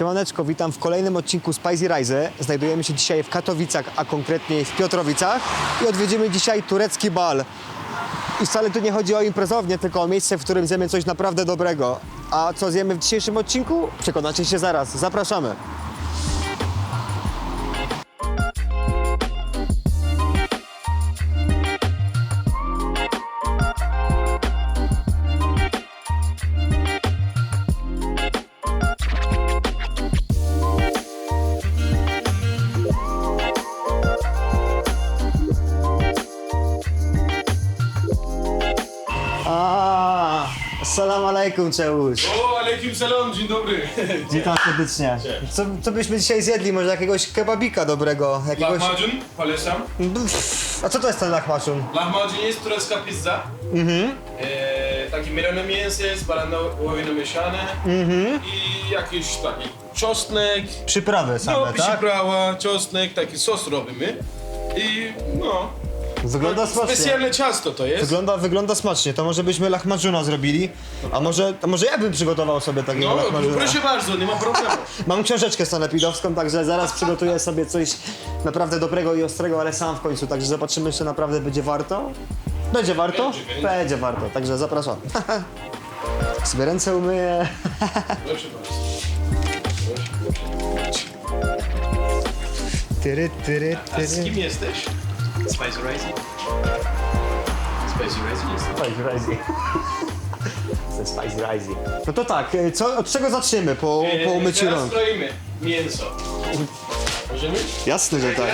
Siemaneczko, witam w kolejnym odcinku Spicy Rise. Znajdujemy się dzisiaj w Katowicach, a konkretnie w Piotrowicach i odwiedzimy dzisiaj turecki bal. I wcale tu nie chodzi o imprezownię, tylko o miejsce, w którym zjemy coś naprawdę dobrego. A co zjemy w dzisiejszym odcinku? Przekonacie się zaraz. Zapraszamy. Alaikum, Czeusz. O, alaikum salam, dzień dobry. Witam serdecznie. Co, co byśmy dzisiaj zjedli? Może jakiegoś kebabika dobrego? Jakiegoś... Lahmacun, polecam. Pff, A co to jest ten lahmacun? Lahmacun jest turecka pizza. Mhm. E, taki mielone mięso jest, barana wołowina mieszane Mhm. i jakiś taki czosnek, Przyprawy same, no, tak? przyprawa, czosnek, taki sos robimy. I no, Wygląda smacznie. specjalne ciasto to jest. Wygląda, wygląda smacznie. To może byśmy lahmacuna zrobili. A może, a może ja bym przygotował sobie takiego No, lahmacuna. proszę bardzo, nie ma problemu. Mam książeczkę sanepidowską, także zaraz przygotuję sobie coś naprawdę dobrego i ostrego, ale sam w końcu. Także zobaczymy, czy naprawdę będzie warto. Będzie warto? Będzie, będzie. Będzie warto, także zapraszam. sobie ręce umyję. Proszę bardzo. Tyry, tyry, A z tyry. kim jesteś? Spicy Rising? Spicy Rising jest. Spicy Rising. Ze Spicy Rising. No to tak, e, co, od czego zaczniemy po, po umyciu Teraz rąk? kroimy mięso. Możemy? Jasne, że tak.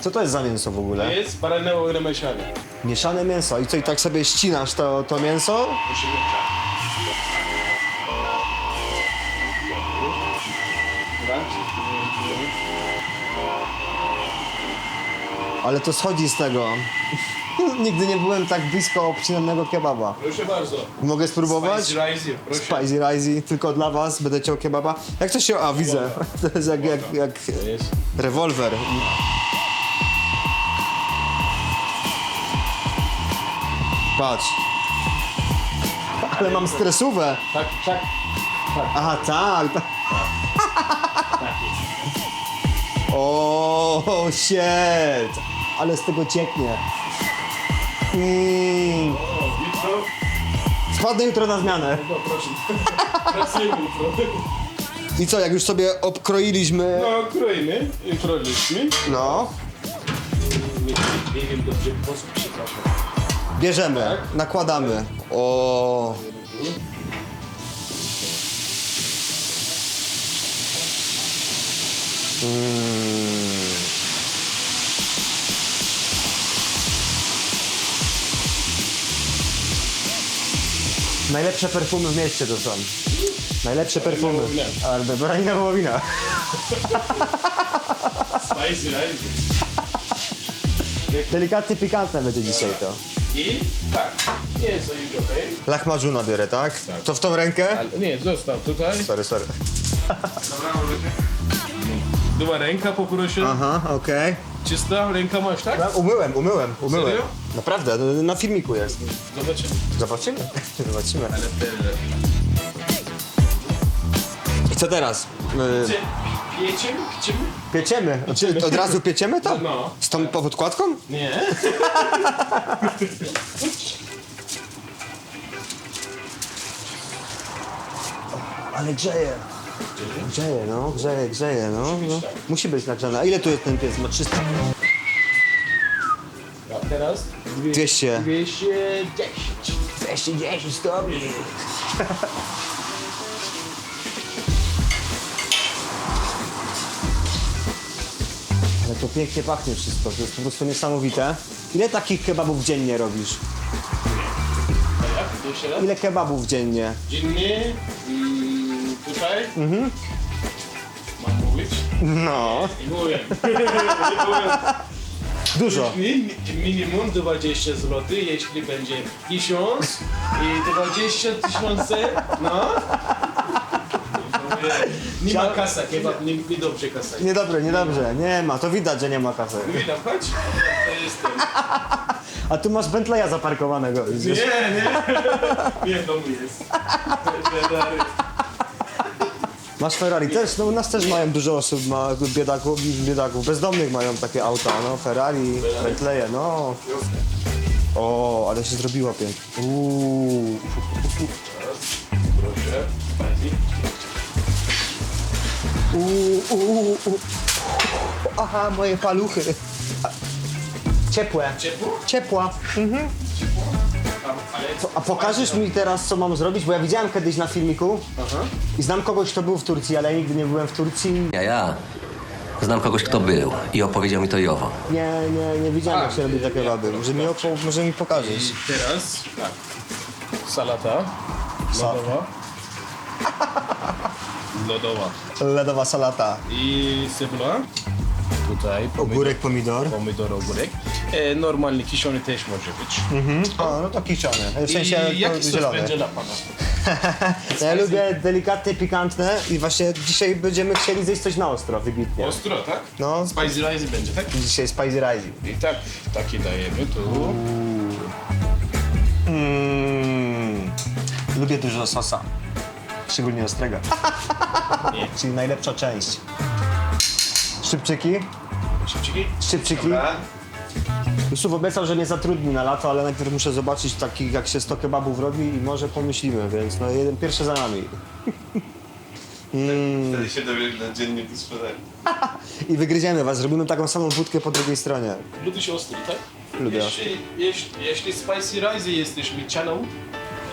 Co to jest za mięso w To ogóle? jest barana wołowina mieszane. Mieszane mięso. I co, i tak sobie ścinasz to, to mięso? Musimy tak. Ale to schodzi z tego. Nigdy nie byłem tak blisko obcinanego kebaba. Proszę bardzo. Mogę spróbować? Spicy rice, proszę. Spicy Rising, tylko dla was, będę chciał kebaba. Jak to się... A, widzę. To jest jak, jak, jak jest. rewolwer. Patrz. Ale mam stresówę. Tak, tak. Aha, tak. tak. O, shit. Ale z tego cieknie. Mm. O, jutro. Na zmianę. No proszę. Pracujemy jutro. I co, jak już sobie obkroiliśmy... No, kroimy. Jutro liczmy. No. Nie, wiem dobrze sposób, przepraszam. Bierzemy, nakładamy. O. Najlepsze perfumy w mieście to są. Najlepsze perfumy. Ale baranina wołowina. Spicy. Delikatnie pikantne będzie dzisiaj to. I tak. Mięso jutro, okej? Lachmażuna biorę, tak? To w tą rękę? Ale Nie, zostaw tutaj. Sorry, sorry. Dobra, możecie. Była ręka, poproszę. Aha, okej. Czysta ręka masz, tak? Ja Umyłem, umyłem, umyłem. Serio? Naprawdę, no, na filmiku jest. Zobaczymy. Zobaczymy. Zobaczymy. Ale. I co teraz? Y? Czym? pieciemy. Znaczy, od razu pieciemy to? No. Z tą podkładką? Nie. Ale grzeje. Grzeje, no, grzeje, grzeje, no. no. Musi być nagrzane. A ile tu jest ten piec? Ma 300? A teraz? 200. 210. 210 stopni. Ale to pięknie pachnie wszystko, to jest po prostu niesamowite. Ile takich kebabów dziennie robisz? Ile kebabów dziennie? Dziennie. Tutaj. Mhm. Mam mówić? No. Nie mówię. Dużo. Mi- Minimum 20 zł, jeśli będzie 1000 i 20 tysięcy, no. Nie ma kasa, kebab, nie, nie dobrze kasa. Niedobre, niedobrze. Nie ma, to widać, że nie ma kasy. Witam, chodź. To jest ten. A tu masz Bentleya zaparkowanego. Nie, nie. Nie, w domu jest. Masz Ferrari też? No u nas też mają dużo osób, ma biedaków, biedaków, bezdomnych mają takie auta, no Ferrari, Bentleye, no. O, ale się zrobiła pięknie. Uuu. Uuu, uuu, uuu. Aha, moje paluchy. Ciepłe. Ciepło? Ciepła. Tam, A pokażesz mi teraz, co mam zrobić? Bo ja widziałem kiedyś na filmiku Aha. i znam kogoś, kto był w Turcji, ale ja nigdy nie byłem w Turcji. Ja, ja. Znam kogoś, kto był i opowiedział mi to i owo. Nie, nie, nie widziałem, jak się robi takie baby. Może mi, opo- może mi pokażesz. I teraz tak. Salata. Lodowa. Lodowa. Ledowa salata. I cebula. Tutaj pomidor, Ogórek, pomidor. pomidor ogórek. E, normalny kiszony też może być. O, no to kiszony. W sensie I jaki sos zielony. będzie dla pana? Ja lubię delikatne, pikantne i właśnie dzisiaj będziemy chcieli zjeść coś na ostro, wybitnie. Ostro, tak? No. Spicy rice będzie, tak? Dzisiaj spicy rice. I tak, taki dajemy tu. Mm. Lubię dużo sosa. Szczególnie ostrego. Czyli najlepsza część. Szczypczyki. Szybciki? Szczypczyki. Yusuf obiecał, że mnie zatrudni na lato, ale najpierw muszę zobaczyć takich, jak się 100 kebabów robi i może pomyślimy, więc no jeden pierwszy za nami. Wtedy się dowiesz na sprzedaży. I wygryziemy was, zrobimy taką samą wódkę po drugiej stronie. Lubisz ostry, tak? Lubię Jeśli, jeśli, jeśli spicy rice jesteś mi channel,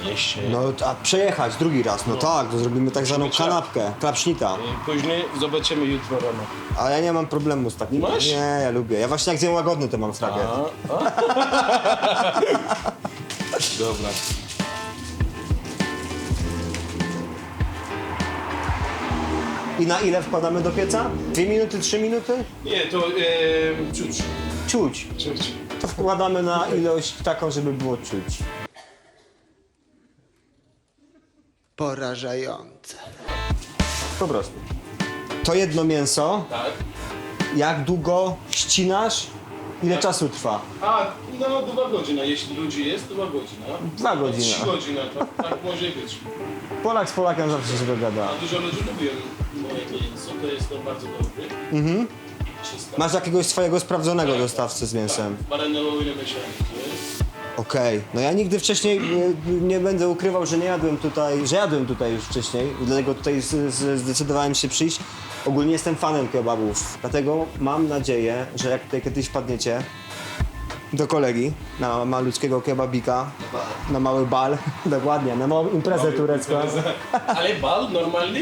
jeszcze. No a przejechać drugi raz, no tak, to zrobimy tak zwaną kanapkę, klapsznika. I później zobaczymy jutro rano. A ja nie mam problemu z takim. Masz? Nie, ja lubię. Ja właśnie jak zjem łagodny, to mam. A, a. Dobra. I na ile wkładamy do pieca? Dwie minuty, trzy minuty? Nie, to e, czuć. Czuć. Czuć. To wkładamy na ilość taką, żeby było czuć. Porażające. Po prostu. To jedno mięso, Tak. jak długo ścinasz, ile czasu trwa? A, no dwa godziny, jeśli ludzi jest, dwa godziny. Dwa godziny. Trzy godziny, tak, tak może być. Polak z Polakiem zawsze się dogada. A dużo ludzi lubi moje mięso, to jest to bardzo dobry. Mhm. Czysta. Masz jakiegoś swojego sprawdzonego dostawcę z mięsem? Baranelowiny mieszane, to jest. Okej, no ja nigdy wcześniej nie, nie będę ukrywał, że nie jadłem tutaj, że jadłem tutaj już wcześniej dlatego tutaj z, z, zdecydowałem się przyjść. Ogólnie jestem fanem kebabów, dlatego mam nadzieję, że jak tutaj kiedyś wpadniecie do kolegi na malutkiego kebabika, na mały bal, dokładnie, na małą imprezę turecką. Ale bal normalny?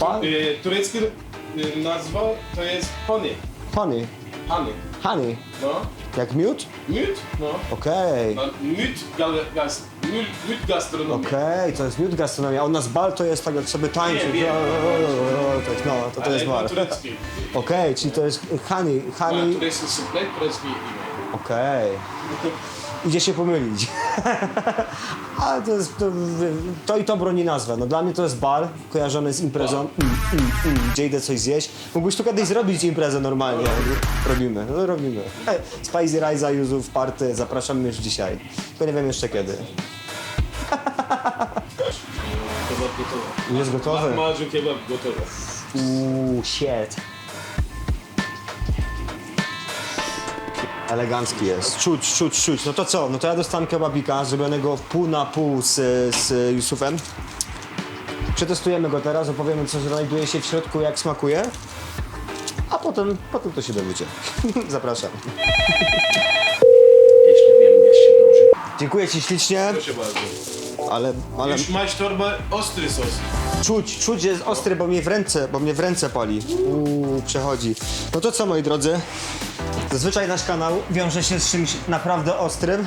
Bal? E, turecki e, nazwa to jest honey. Honey, Honey. Honey, No. jak miód? Miód? No. Okej, No, Miód, gal, gas, miód, miód gastronomii. okej, to jest miód gastronomia, a u nas bal to jest tak jak sobie tańczy, Nie, wiem. no to, to jest bal. po turecki. Okej, czyli to jest honey, honey, turecki suplet, turecki imię. okej. Idzie się pomylić. Ale to jest, to, to i to broni nazwę. No dla mnie to jest bal kojarzony z imprezą, mm, mm, mm, gdzie idę coś zjeść. Mógłbyś tu kiedyś zrobić imprezę normalnie. Robimy, no robimy. Spicy Rice'a, Yuzuf, Party, zapraszamy już dzisiaj. Tylko nie wiem jeszcze kiedy. Kebab gotowy. Jest gotowy? Ma- Madziu kebab gotowy. Uuu, shit. Elegancki jest. Czuć, czuć, czuć. No to co? No to ja dostałem kebabika zrobionego pół na pół z, z Yusufem. Przetestujemy go teraz, opowiemy co znajduje się w środku, jak smakuje. A potem, potem to się dowiecie. Zapraszam. Jeśli wiem, jeszcze dobrze. Dziękuję Ci ślicznie, Proszę bardzo. ale, ale Już masz torbę ostry sos. czuć, czuć jest ostry, bo mnie w ręce, bo mnie w ręce pali. Uuu, przechodzi. No to co moi drodzy? Zazwyczaj nasz kanał wiąże się z czymś naprawdę ostrym.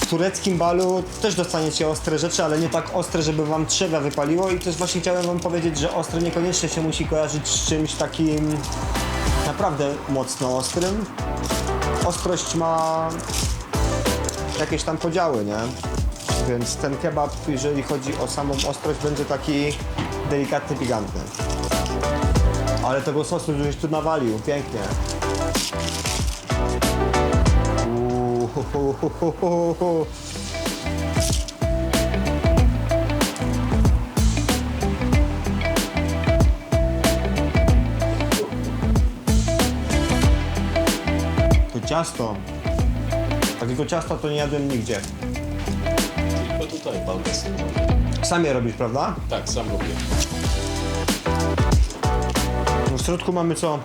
W tureckim balu też dostaniecie ostre rzeczy, ale nie tak ostre, żeby wam trzewia wypaliło i też właśnie chciałem wam powiedzieć, że ostre niekoniecznie się musi kojarzyć z czymś takim naprawdę mocno ostrym. Ostrość ma jakieś tam podziały, nie? Więc ten kebab, jeżeli chodzi o samą ostrość, będzie taki delikatny, pikantny. Ale tego sosu żeś tu nawalił, pięknie. To ciasto. Takiego ciasta to nie jadłem nigdzie. Tylko tutaj walkę z Sam je robisz, prawda? Tak, sam robię. W środku mamy co?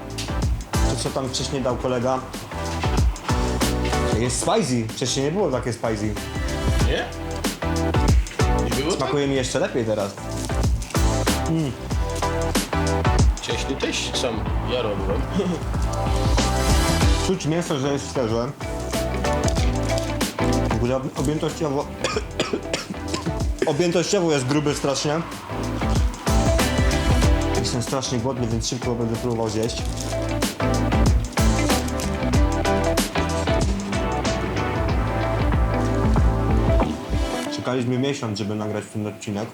Co tam wcześniej dał kolega. Jest spicy. Wcześniej nie było takie spicy. Nie? Nie było tak? Smakuje mi jeszcze lepiej teraz. Wcześniej też sam ja robiłem. Czuć mięso, że jest świeże. W ogóle ob- objętościowo... objętościowo jest gruby strasznie. Jestem strasznie głodny, więc szybko będę próbował zjeść. Czekaliśmy miesiąc, żeby nagrać ten odcinek.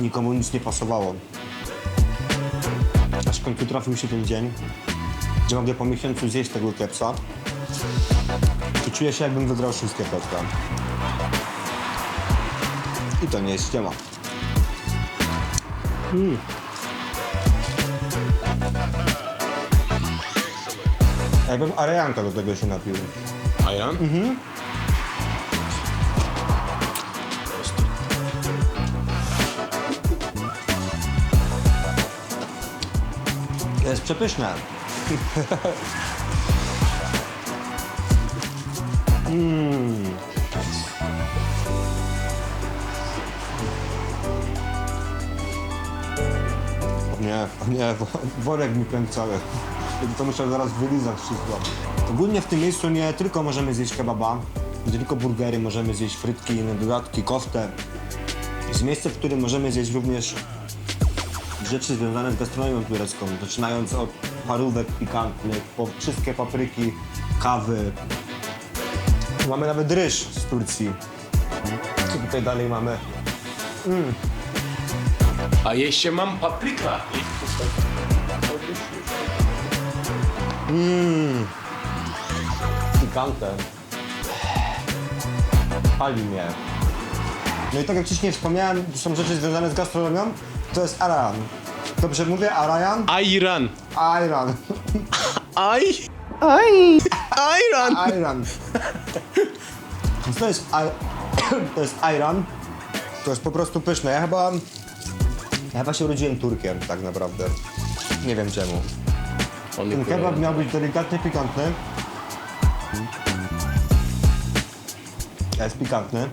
Nikomu nic nie pasowało. Aż w końcu trafił się ten dzień, że mogę po miesiącu zjeść tego kepsa i czuję się jakbym wygrał wszystkie kepsa. I to nie jest ściema. Mm. Jakbym arejanka do tego się napił. A ja? Mhm. Jest przepyszne. Mm. Nie, nie, wo- worek mi pękł cały. To muszę zaraz wylizać wszystko. Ogólnie w tym miejscu nie tylko możemy zjeść kebaba, nie tylko burgery, możemy zjeść frytki, inne dodatki, koftę. Jest miejsce, w którym możemy zjeść również rzeczy związane z gastronomią turecką, zaczynając od parówek pikantnych, po wszystkie papryki, kawy. Mamy nawet ryż z Turcji. Co tutaj dalej mamy? A jeszcze mam papryka. Pikantne. Pali mnie. No i tak jak wcześniej wspomniałem, to są rzeczy związane z gastronomią, to jest Arayan. Dobrze mówię? Arayan? Iran. Ayran. Aj. Aj. Iran. Więc to jest, to jest ayran. To jest po prostu pyszne. Ja chyba, ja chyba się urodziłem Turkiem tak naprawdę. Nie wiem czemu. Ten kebab miał być delikatnie pikantny. Jest pikantny.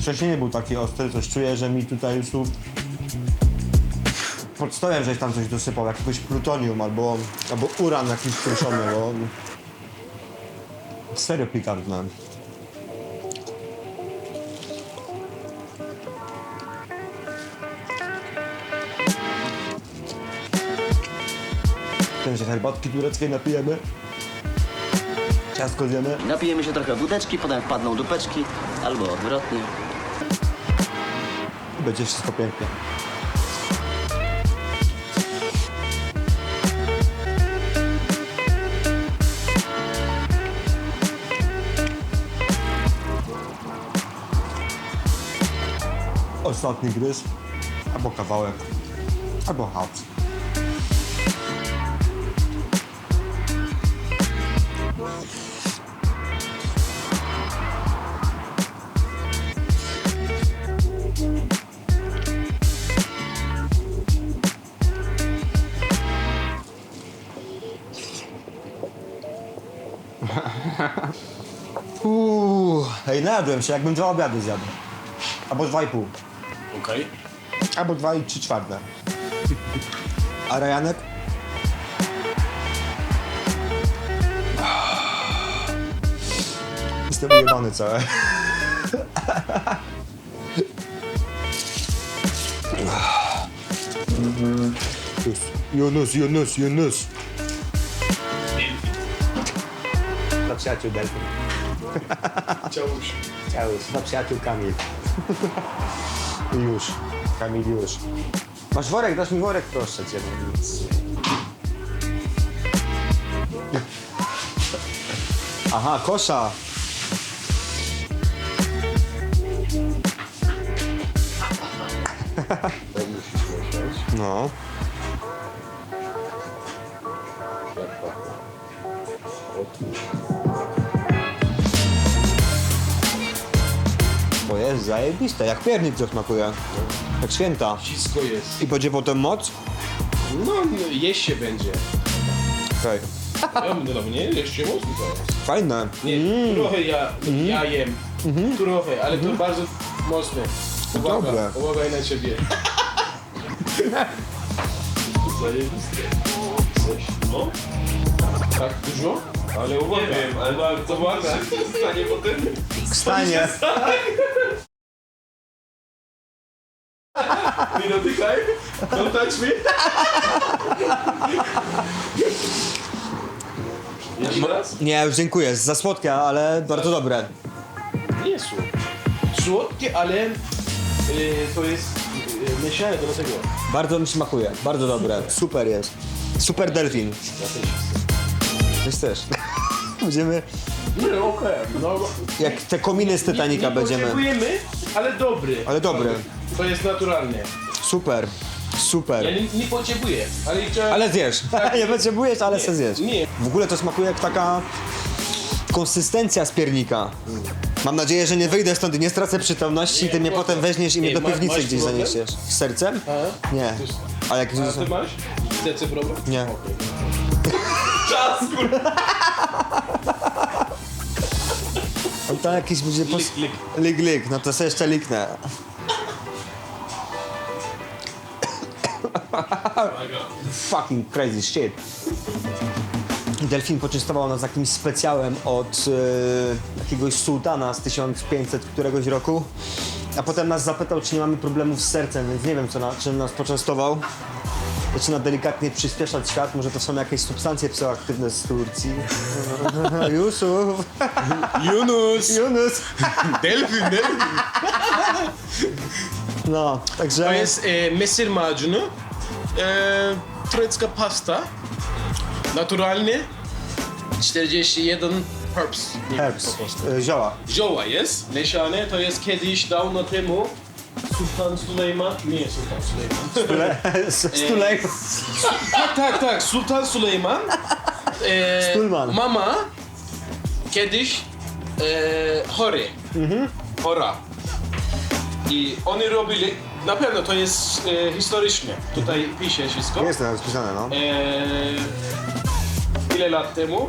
Wcześniej nie był taki ostry, coś czuję, że mi tutaj już tu pod stołem żeś tam coś dosypał, jakiegoś plutonium albo, albo uran jakiś kruszony, bo serio pikantne. Tym się herbatki tureckiej napijemy. Ciastko zjemy. Napijemy się trochę wódeczki, potem wpadną dupeczki, albo odwrotnie. Będzie wszystko pięknie. Ostatni gryz, albo kawałek, albo haps. Hej, najadłem się, jakbym dwa obiady zjadł. Albo dwa i pół. Okej. Albo dwa i trzy czwarte. A Rajanek? Jestem ujebany cały. Jonas, Jonas, Jonas. Dla przyjaciół Delfin. Ciałuś. Ciaus, dla przyjaciół Kamil. I już. Kamil już. Masz worek, dasz mi worek, proszę cię. Aha, kosza. No. To jest zajebiste, jak piernik to smakuje. Jak święta. Wszystko jest. I będzie potem moc? No, no jeść się będzie. Okej. Ja bym dodał, nie? Jeszcze mocno to jest. Fajne. Nie, trochę ja, ja jem. Trochę, ale to bardzo mocne. Uwaga, Dobre. uwaga na ciebie. Zajebiste. Coś, no. Tak dużo? Ale uwaga, ale bardzo uwaga. Stanie potem. Stanie. Nie dotykaj. Don't touch me. Jeszcze raz? Nie, już dziękuję. Za słodkie, ale bardzo dobre. Nie jest słodkie. Słodkie, ale y, to jest y, mieszane do tego. Bardzo mi smakuje. Bardzo dobre. Super jest. Super delfin. Ja też Też też. Będziemy, Nie, okej. No, jak te kominy z Titanica nie będziemy. potrzebujemy, ale dobry. Ale dobry. To jest naturalne. Super. Super. Ja nie, nie potrzebuję, ale chciałem... Ale zjesz. nie potrzebujesz, ale se zjesz. nie. W ogóle to smakuje jak taka konsystencja z piernika. Mam nadzieję, że nie wyjdę stąd i nie stracę przytomności i ty mnie Nie, potem weźmiesz i mnie nie, do ma- piwnicy masz gdzieś problem? zaniesiesz. Z sercem? A? Nie. A jak A ty masz? Chcecie problem? Nie. Okej. Czas, kurwa. On tam jakiś będzie. Lik, lik. lik, lik. No to sobie jeszcze liknę. Fucking crazy shit. Delfin poczęstował nas jakimś specjałem od e, jakiegoś sułtana z 1500 któregoś roku, a potem nas zapytał, czy nie mamy problemów z sercem, więc nie wiem, co na, czym nas poczęstował. Zaczyna delikatnie przyspieszać świat, może to są jakieś substancje psychoaktywne z Turcji. Jusuf, Yunus! Yunus. Delfin, delfin. No, także... To jest e, mesir macunu, e, turecka pasta, naturalny, 41 herbs. Nie wiem, Herbs, po prostu. e, zioła. Zioła jest mieszane, to jest kiedyś dawno temu Sultan Sulejman, nie Sultan Sulejman. Stulej. tak, tak, tak, Sultan Sulejman. E, Stulman. Mama kiedyś e, chory, chora. I oni robili, na pewno to jest e, historyczne, tutaj pisze wszystko. Jest to rozpisane, no. E, ile lat temu.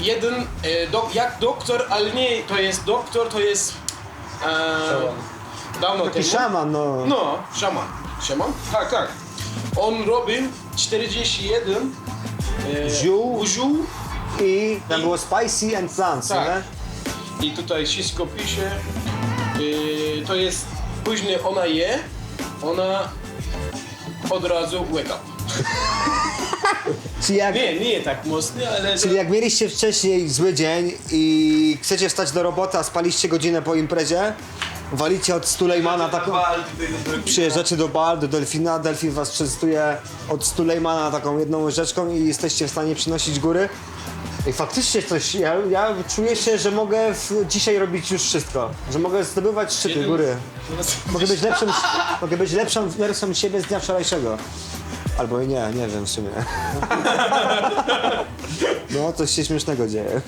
Jeden, e, dok, jak doktor, ale nie to jest doktor, to jest e, dawno Taki temu. szaman, no. No, szaman. Szaman? Tak, tak. On robił 41 e, Ziół. ziół I tam było spicy and plants, Tak. nie? i tutaj wszystko pisze. E, to jest, później ona je, ona od razu wake up. Czyli jak, Nie, nie tak mocno, ale... czyli jak mieliście wcześniej zły dzień i chcecie wstać do roboty, a spaliście godzinę po imprezie, walicie od Stulejmana taką... Przyjeżdżacie do bar, do Delfina, Delfin was częstuje od Stulejmana taką jedną łyżeczką i jesteście w stanie przynosić góry. I faktycznie coś, ja, ja czuję się, że mogę w, dzisiaj robić już wszystko, że mogę zdobywać szczyty, góry. Mogę być lepszą, mogę być lepszą wersją siebie z dnia wczorajszego. Albo i nie, nie wiem w sumie. No, coś się śmiesznego dzieje.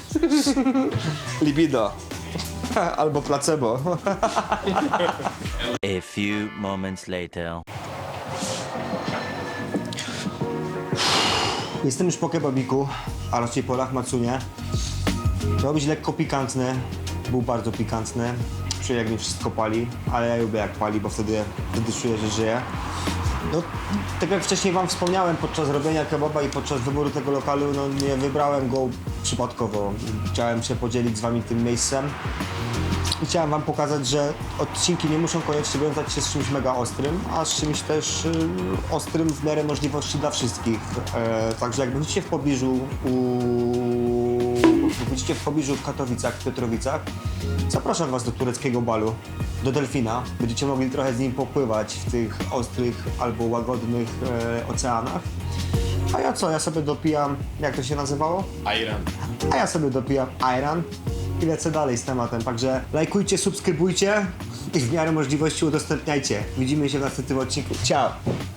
Libido. Albo placebo. A few moments later. Jestem już po kebabiku, a raczej po lachmacunie. Miał być lekko pikantny, był bardzo pikantny. Czuję jak mi wszystko pali, ale ja lubię jak pali, bo wtedy, wtedy czuję, że żyję. No, tak jak wcześniej wam wspomniałem, podczas robienia kebaba i podczas wyboru tego lokalu, no nie wybrałem go przypadkowo. Chciałem się podzielić z wami tym miejscem. I chciałem wam pokazać, że odcinki nie muszą koniecznie wiązać się z czymś mega ostrym, a z czymś też y, ostrym w miarę możliwości dla wszystkich. E, także jak będziecie w pobliżu u... będziecie w pobliżu w Katowicach, w Piotrowicach, zapraszam was do tureckiego balu, do Delfina. Będziecie mogli trochę z nim popływać w tych ostrych albo łagodnych e, oceanach. A ja co, ja sobie dopijam, jak to się nazywało? Ayran. A ja sobie dopijam Iron i lecę dalej z tematem. Także lajkujcie, subskrybujcie i w miarę możliwości udostępniajcie. Widzimy się w następnym odcinku. Ciao!